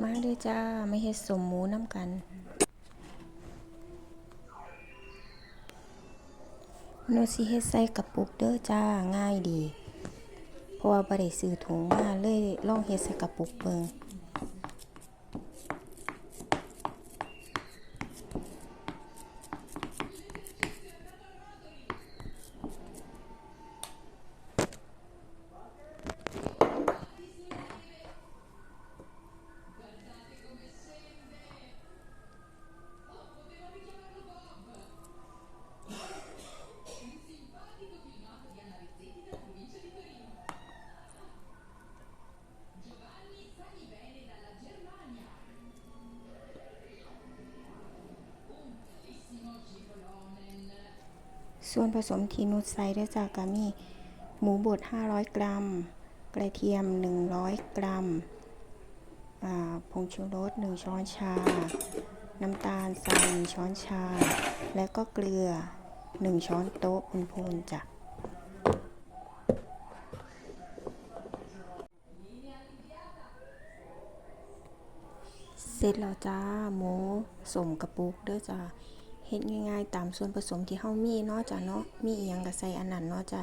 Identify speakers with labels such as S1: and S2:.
S1: มาเด้อจ้าไม่เฮ็ดสมหมูน้ำกันโนสิเฮ็ดใส่กระปุกเด้อจ้าง่ายดี เพราะว่าบ่ได้ซื้อถุงมาเลยลองเฮ็ดใส่กระปุกเบิ่ง ส่วนผสมที่นุชใส่ได้จากกามีหมูบด 500 กรัม กระเทียม 100 กรัมผงชูรส 1 ช้อนชา น้ำตาลทราย1ช้อนชา และก็เกลือ 1 ช้อนโต๊ะพูนๆจ้ะเสร็จแล้วจ้าหมูสมกระปุกเด้อจ้า เฮ็ดง่ายๆ ตามส่วนผสมที่เฮามีเนาะจ้ะเนาะมีอีหยังก็ใส่อันนั้นเนาะจ้ะ